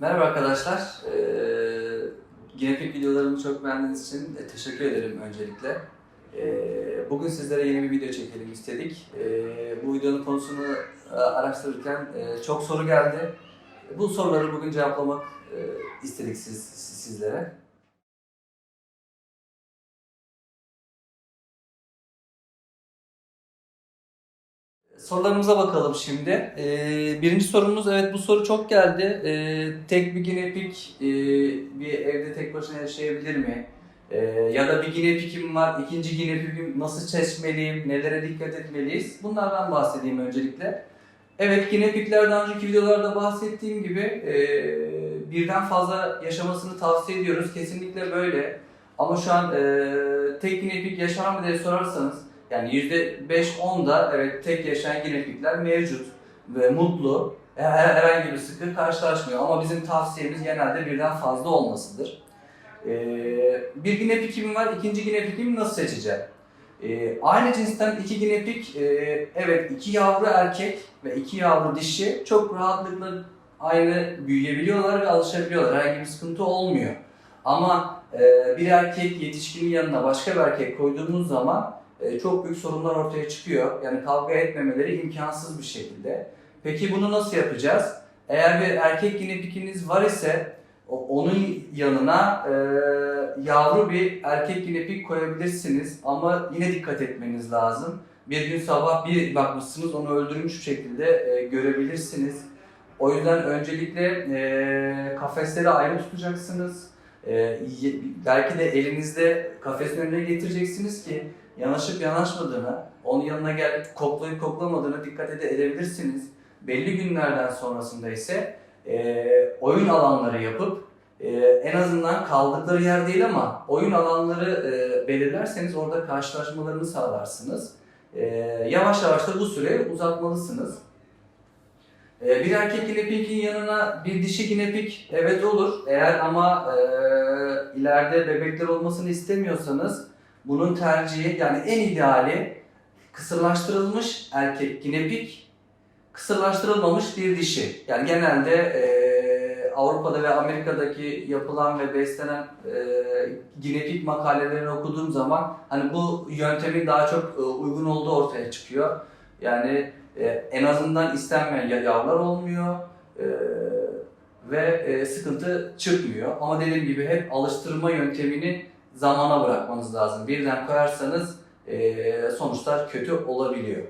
Merhaba arkadaşlar. Ee, Genepik videolarımı çok beğendiğiniz için e, teşekkür ederim öncelikle. Ee, bugün sizlere yeni bir video çekelim istedik. Ee, bu videonun konusunu e, araştırırken e, çok soru geldi. Bu soruları bugün cevaplamak istedik siz, sizlere. Sorularımıza bakalım şimdi. Ee, birinci sorumuz, evet bu soru çok geldi. Ee, tek bir ginepik e, bir evde tek başına yaşayabilir mi? Ee, ya da bir ginepikim var, ikinci ginepikim nasıl seçmeliyim, nelere dikkat etmeliyiz? Bunlardan bahsedeyim öncelikle. Evet, ginepikler daha önceki videolarda bahsettiğim gibi e, birden fazla yaşamasını tavsiye ediyoruz. Kesinlikle böyle. Ama şu an e, tek ginepik yaşar mı diye sorarsanız yani %5-10 da evet tek yaşayan ginepikler mevcut ve mutlu. Her, herhangi bir sıkıntı karşılaşmıyor ama bizim tavsiyemiz genelde birden fazla olmasıdır. Ee, bir ginepikim var, ikinci ginepikimi nasıl seçeceğim? Ee, aynı cinsten iki ginepik, e, evet iki yavru erkek ve iki yavru dişi çok rahatlıkla aynı büyüyebiliyorlar ve alışabiliyorlar. Herhangi bir sıkıntı olmuyor. Ama e, bir erkek yetişkinin yanına başka bir erkek koyduğumuz zaman e, çok büyük sorunlar ortaya çıkıyor. Yani kavga etmemeleri imkansız bir şekilde. Peki bunu nasıl yapacağız? Eğer bir erkek ginepikiniz var ise onun yanına e, yavru bir erkek ginepik koyabilirsiniz ama yine dikkat etmeniz lazım. Bir gün sabah bir bakmışsınız onu öldürmüş bir şekilde e, görebilirsiniz. O yüzden öncelikle e, kafesleri ayrı tutacaksınız. E, belki de elinizde kafesin önüne getireceksiniz ki yanaşıp yanaşmadığını, onun yanına gel koklayıp koklamadığını dikkat ede- edebilirsiniz. Belli günlerden sonrasında ise e, oyun alanları yapıp e, en azından kaldıkları yer değil ama oyun alanları e, belirlerseniz orada karşılaşmalarını sağlarsınız. E, yavaş yavaş da bu süreyi uzatmalısınız. E, bir erkek ginepikin yanına bir dişi ginepik evet olur. Eğer ama e, ileride bebekler olmasını istemiyorsanız bunun tercihi yani en ideali kısırlaştırılmış erkek ginepik, kısırlaştırılmamış bir dişi. Yani genelde e, Avrupa'da ve Amerika'daki yapılan ve beslenen e, ginepik makalelerini okuduğum zaman hani bu yöntemin daha çok e, uygun olduğu ortaya çıkıyor. Yani e, en azından istenmeyen ya- yavrular olmuyor e, ve e, sıkıntı çıkmıyor. Ama dediğim gibi hep alıştırma yöntemini zamana bırakmanız lazım. Birden koyarsanız e, sonuçlar kötü olabiliyor.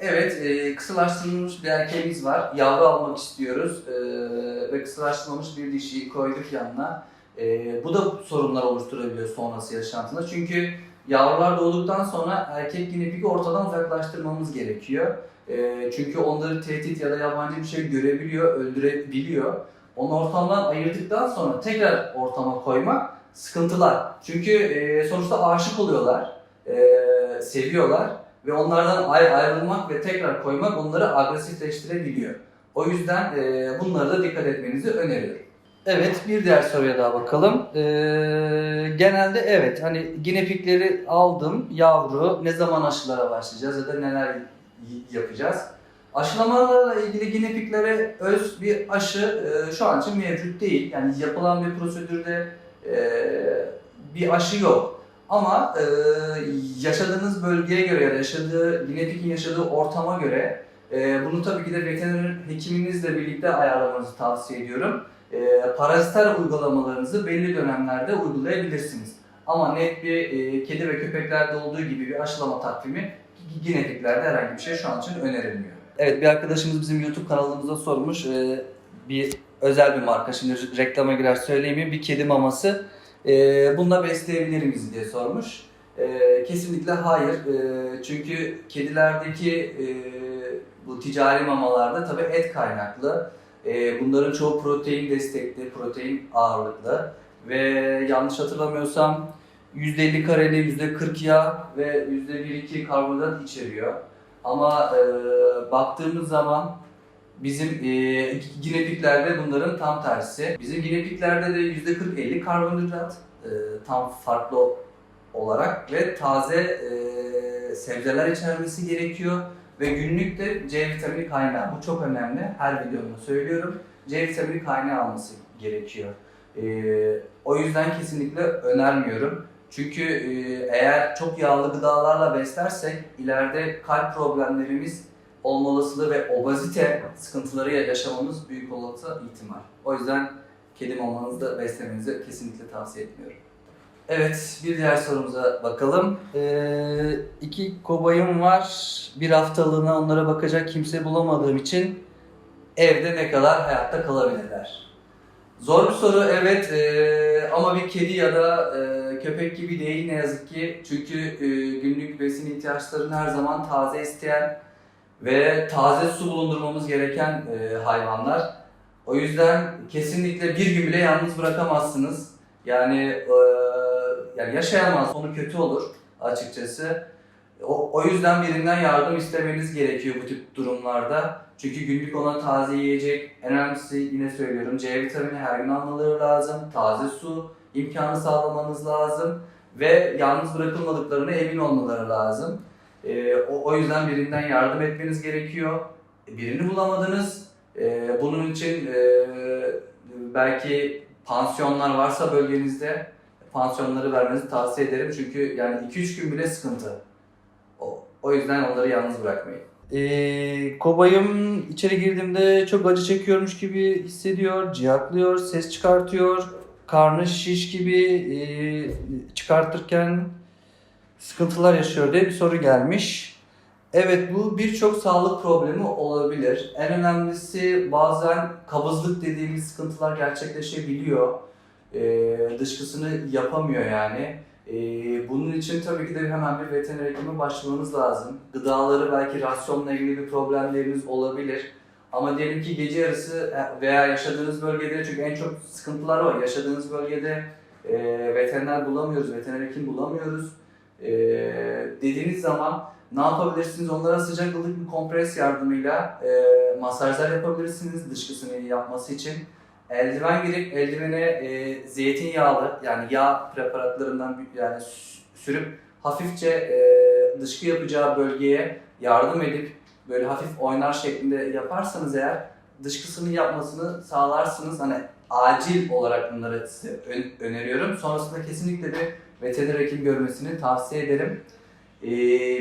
Evet, e, kısırlaştırılmış bir erkeğimiz var. Yavru almak istiyoruz e, ve kısırlaştırılmış bir dişiyi koyduk yanına. E, bu da sorunlar oluşturabiliyor sonrası yaşantında. Çünkü yavrular doğduktan sonra erkek ginepiki ortadan uzaklaştırmamız gerekiyor. E, çünkü onları tehdit ya da yabancı bir şey görebiliyor, öldürebiliyor. Onu ortamdan ayırdıktan sonra tekrar ortama koymak sıkıntılar. Çünkü e, sonuçta aşık oluyorlar, e, seviyorlar ve onlardan ayrı ayrılmak ve tekrar koymak onları agresifleştirebiliyor. O yüzden e, bunlara da dikkat etmenizi öneriyorum. Evet, bir diğer soruya daha bakalım. Ee, genelde evet, hani ginepikleri aldım, yavru, ne zaman aşılara başlayacağız ya da neler yapacağız? Aşılamalarla ilgili ginepiklere öz bir aşı e, şu an için mevcut değil. Yani yapılan bir prosedürde e, bir aşı yok. Ama e, yaşadığınız bölgeye göre ya da yaşadığı, ginepikin yaşadığı ortama göre e, bunu tabii ki de veteriner hekiminizle birlikte ayarlamanızı tavsiye ediyorum. E, paraziter uygulamalarınızı belli dönemlerde uygulayabilirsiniz. Ama net bir e, kedi ve köpeklerde olduğu gibi bir aşılama takvimi ginepiklerde herhangi bir şey şu an için önerilmiyor. Evet bir arkadaşımız bizim YouTube kanalımızda sormuş. E, bir özel bir marka şimdi reklama girer söyleyeyim bir kedi maması. E, bununla besleyebilir miyiz diye sormuş. E, kesinlikle hayır. E, çünkü kedilerdeki e, bu ticari mamalarda tabii et kaynaklı. E, bunların çoğu protein destekli, protein ağırlıklı ve yanlış hatırlamıyorsam %50 kareli, %40 yağ ve %1-2 karbonhidrat içeriyor. Ama e, baktığımız zaman bizim e, ginepiklerde bunların tam tersi. Bizim ginepiklerde de %40-50 karbonhidrat e, tam farklı olarak ve taze e, sebzeler içermesi gerekiyor ve günlük de C vitamini kaynağı. Bu çok önemli. Her videomda söylüyorum. C vitamini kaynağı alması gerekiyor. Ee, o yüzden kesinlikle önermiyorum. Çünkü e, eğer çok yağlı gıdalarla beslersek ileride kalp problemlerimiz olma ve obezite sıkıntıları yaşamamız büyük olası ihtimal. O yüzden kedi mamanızda beslemenizi kesinlikle tavsiye etmiyorum. Evet, bir diğer sorumuza bakalım. Ee, iki kobayım var. Bir haftalığına onlara bakacak kimse bulamadığım için evde ne kadar hayatta kalabilirler? Zor bir soru evet ee, ama bir kedi ya da ee, köpek gibi değil ne yazık ki. Çünkü ee, günlük besin ihtiyaçlarını her zaman taze isteyen ve taze su bulundurmamız gereken ee, hayvanlar. O yüzden kesinlikle bir gün bile yalnız bırakamazsınız. Yani ee, yani yaşayamaz, sonu kötü olur açıkçası. O, o yüzden birinden yardım istemeniz gerekiyor bu tip durumlarda. Çünkü günlük ona taze yiyecek, en önemlisi yine söylüyorum C vitamini her gün almaları lazım. Taze su imkanı sağlamanız lazım. Ve yalnız bırakılmadıklarına emin olmaları lazım. Ee, o, o yüzden birinden yardım etmeniz gerekiyor. Birini bulamadınız. Ee, bunun için e, belki pansiyonlar varsa bölgenizde pansiyonları vermenizi tavsiye ederim. Çünkü yani 2-3 gün bile sıkıntı. O, o yüzden onları yalnız bırakmayın. Ee, kobayım içeri girdiğimde çok acı çekiyormuş gibi hissediyor, ciyaklıyor, ses çıkartıyor, karnı şiş gibi e, çıkartırken sıkıntılar yaşıyor diye bir soru gelmiş. Evet bu birçok sağlık problemi olabilir. En önemlisi bazen kabızlık dediğimiz sıkıntılar gerçekleşebiliyor. Ee, dışkısını yapamıyor yani. Ee, bunun için tabii ki de hemen bir veteriner hekime başvurmanız lazım. Gıdaları belki rasyonla ilgili bir problemleriniz olabilir. Ama diyelim ki gece yarısı veya yaşadığınız bölgede çünkü en çok sıkıntılar var. Yaşadığınız bölgede e, veteriner bulamıyoruz, veteriner hekim bulamıyoruz. E, dediğiniz zaman ne yapabilirsiniz? Onlara sıcak ılık bir kompres yardımıyla e, masajlar yapabilirsiniz dışkısını yapması için. Eldiven girip eldivene e, zeytinyağlı yani yağ preparatlarından yani sü- sürüp hafifçe e, dışkı yapacağı bölgeye yardım edip böyle hafif oynar şeklinde yaparsanız eğer dışkısını yapmasını sağlarsınız. Hani acil olarak bunları size ön- öneriyorum. Sonrasında kesinlikle bir veteriner hekim görmesini tavsiye ederim. Ee,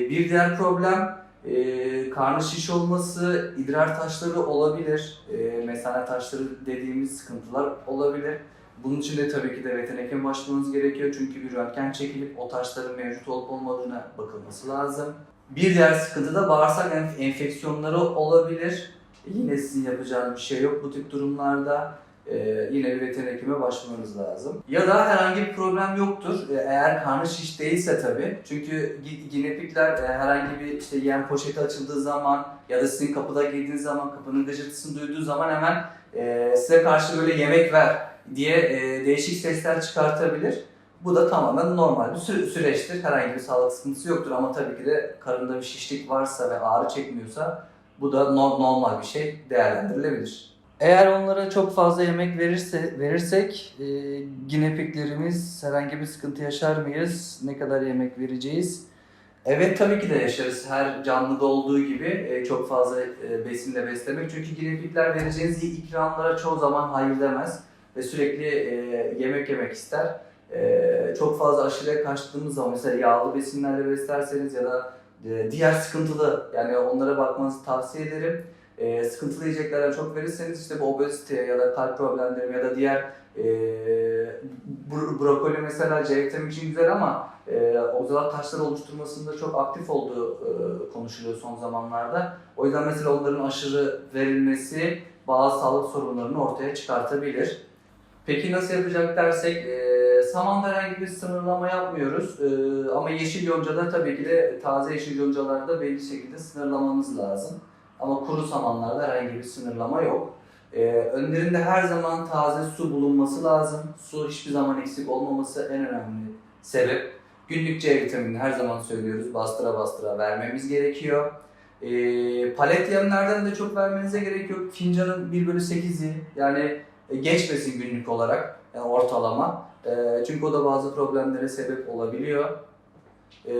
bir diğer problem e, karnı şiş olması, idrar taşları olabilir. E, mesane taşları dediğimiz sıkıntılar olabilir. Bunun için de tabii ki de veteriner hekime başvurmanız gerekiyor. Çünkü bir röntgen çekilip o taşların mevcut olup olmadığına bakılması lazım. Bir diğer sıkıntı da bağırsak enf- enfeksiyonları olabilir. Yine sizin yapacağınız bir şey yok bu tip durumlarda. Ee, yine bir veteriner hekime başvurmanız lazım. Ya da herhangi bir problem yoktur. Ee, eğer karnı şiş değilse tabii. Çünkü gi- ginepikler e, herhangi bir işte yem poşeti açıldığı zaman ya da sizin kapıda girdiğiniz zaman kapının gıcırtısını duyduğu zaman hemen e, size karşı böyle yemek ver diye e, değişik sesler çıkartabilir. Bu da tamamen normal bir sü- süreçtir. Herhangi bir sağlık sıkıntısı yoktur ama tabii ki de karında bir şişlik varsa ve ağrı çekmiyorsa bu da no- normal bir şey değerlendirilebilir. Eğer onlara çok fazla yemek verirse verirsek e, ginepiklerimiz herhangi bir sıkıntı yaşar mıyız? Ne kadar yemek vereceğiz? Evet tabii ki de yaşarız. Her canlıda olduğu gibi e, çok fazla e, besinle beslemek. Çünkü ginepikler vereceğiniz ikramlara çoğu zaman hayır demez ve sürekli e, yemek yemek ister. E, çok fazla aşırıya kaçtığımız zaman mesela yağlı besinlerle beslerseniz ya da e, diğer sıkıntılı yani onlara bakmanızı tavsiye ederim. E, sıkıntılı yiyeceklerden çok verirseniz işte bu obezite ya da kalp problemleri ya da diğer e, bro- brokoli mesela C vitamini için güzel ama e, ozalat taşları oluşturmasında çok aktif olduğu e, konuşuluyor son zamanlarda. O yüzden mesela onların aşırı verilmesi bazı sağlık sorunlarını ortaya çıkartabilir. Peki nasıl yapacak dersek, e, samanda herhangi bir sınırlama yapmıyoruz. E, ama yeşil yoncada tabii ki de taze yeşil yoncalarda belli şekilde sınırlamamız lazım. Ama kuru samanlarda herhangi bir sınırlama yok. E, önlerinde her zaman taze su bulunması lazım. Su hiçbir zaman eksik olmaması en önemli sebep. Günlük C vitaminini her zaman söylüyoruz. Bastıra bastıra vermemiz gerekiyor. E, palet yemlerden de çok vermenize gerek yok. Fincanın 1 bölü 8'i yani e, geçmesin günlük olarak yani ortalama. E, çünkü o da bazı problemlere sebep olabiliyor. E,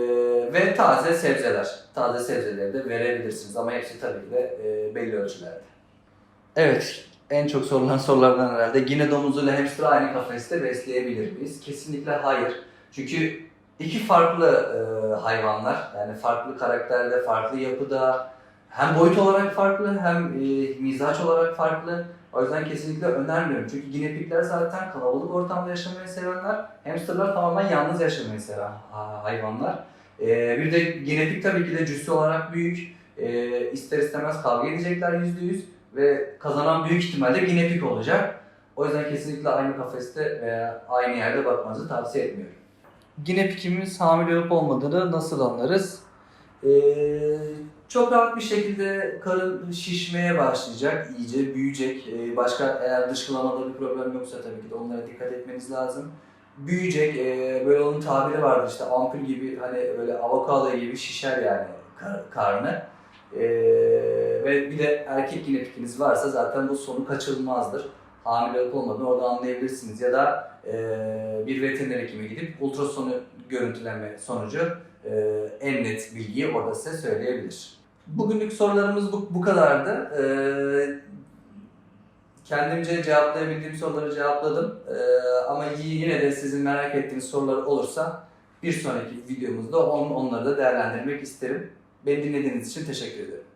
ve taze sebzeler. Taze sebzeleri de verebilirsiniz ama hepsi tabii ki de e, belli ölçülerde. Evet. en çok sorulan sorulardan herhalde. Yine domuzuyla hamster aynı kafeste besleyebilir miyiz? Kesinlikle hayır. Çünkü iki farklı e, hayvanlar. Yani farklı karakterde, farklı yapıda. Hem boyut olarak farklı hem e, mizaç olarak farklı. O yüzden kesinlikle önermiyorum. Çünkü ginepikler zaten kalabalık ortamda yaşamayı sevenler. Hamsterlar tamamen yalnız yaşamayı seven ha- hayvanlar. E, bir de ginepik tabii ki de cüssü olarak büyük. E, ister istemez kavga edecekler %100 ve kazanan büyük ihtimalle ginepik olacak. O yüzden kesinlikle aynı kafeste veya aynı yerde bakmanızı tavsiye etmiyorum. Ginepikimiz hamile olup olmadığını nasıl anlarız? Ee, çok rahat bir şekilde karın şişmeye başlayacak, iyice büyüyecek. Ee, başka eğer dışkılamada bir problem yoksa tabii ki de onlara dikkat etmeniz lazım. Büyüyecek, ee, böyle onun tabiri vardı işte ampul gibi hani böyle avokado gibi şişer yani kar- karnı. Ee, ve bir de erkek ginepikiniz varsa zaten bu sonu kaçınılmazdır. Hamile olup olmadığını orada anlayabilirsiniz. Ya da bir veteriner hekime gidip ultrasonu görüntüleme sonucu e, en net bilgiyi orada size söyleyebilir. Bugünlük sorularımız bu, bu kadardı. E, kendimce cevaplayabildiğim soruları cevapladım. E, ama yine de sizin merak ettiğiniz sorular olursa bir sonraki videomuzda on, onları da değerlendirmek isterim. Beni dinlediğiniz için teşekkür ederim.